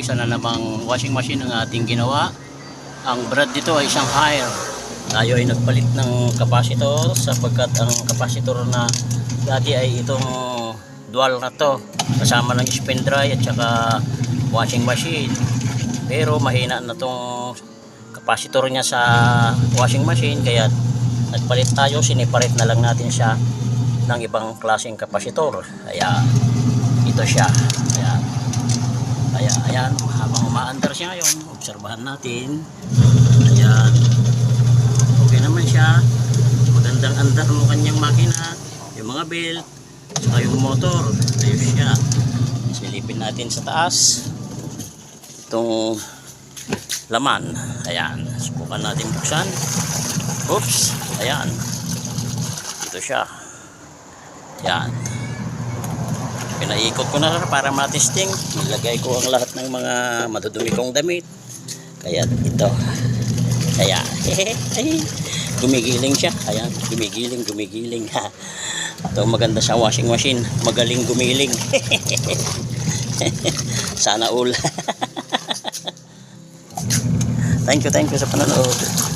isa na namang washing machine ang ating ginawa. Ang brand dito ay isang hire. Tayo ay nagpalit ng capacitor sapagkat ang capacitor na dati ay itong dual na to. Kasama ng spin dry at saka washing machine. Pero mahina na tong capacitor niya sa washing machine kaya nagpalit tayo, siniparate na lang natin siya ng ibang klaseng kapasitor. Kaya ito siya. Kaya ayan, habang umaandar siya ngayon, obserbahan natin. Ayan. Okay naman siya. Magandang andar ng kanyang makina, yung mga belt, saka yung motor. Ayos siya. Silipin natin sa taas. Itong laman. Ayan. Subukan natin buksan. Oops. Ayan. Ito siya. Yan. Pinaikot ko na para matesting. Nilagay ko ang lahat ng mga madudumi kong damit. Kaya ito. Kaya, ay, gumigiling siya. Ayan, gumigiling, gumigiling. Ha. Ito maganda sa washing machine. Magaling gumiling. Sana all. thank you, thank you sa panonood.